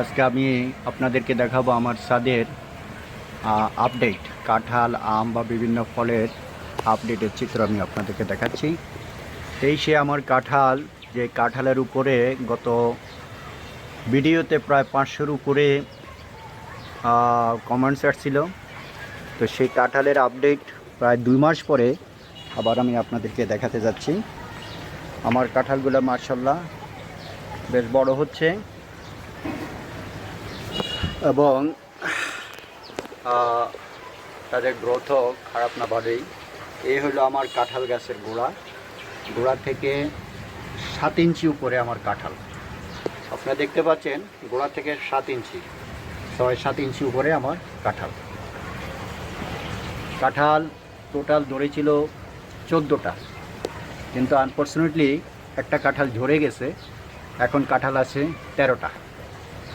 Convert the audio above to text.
আজকে আমি আপনাদেরকে দেখাবো আমার ছাদের আপডেট কাঁঠাল, আম বা বিভিন্ন ফলের আপডেটের চিত্র আমি আপনাদেরকে দেখাচ্ছি। এই সে আমার কাঁঠাল, যে কাঁঠালের উপরে গত ভিডিওতে প্রায় পাঁচশোর উপরে কমেন্টস আসছিল। তো সেই কাঁঠালের আপডেট প্রায় দুই মাস পরে আবার আমি আপনাদেরকে দেখাতে যাচ্ছি। আমার কাঁঠালগুলো মার্শাল্লাহ বেশ বড় হচ্ছে। এবং তাদের গ্রোথও খারাপ না ভাবেই। এই হলো আমার কাঁঠাল গাছের গোড়া। গোড়া থেকে সাত ইঞ্চি উপরে আমার কাঁঠাল। আপনারা দেখতে পাচ্ছেন, গোড়া থেকে সাত ইঞ্চি। ছয় সাত ইঞ্চি উপরে আমার কাঁঠাল। কাঁঠাল টোটাল ধরেছিল চোদ্দোটা। কিন্তু আনফর্চুনেটলি একটা কাঁঠাল ঝরে গেছে। এখন কাঁঠাল আছে তেরোটা।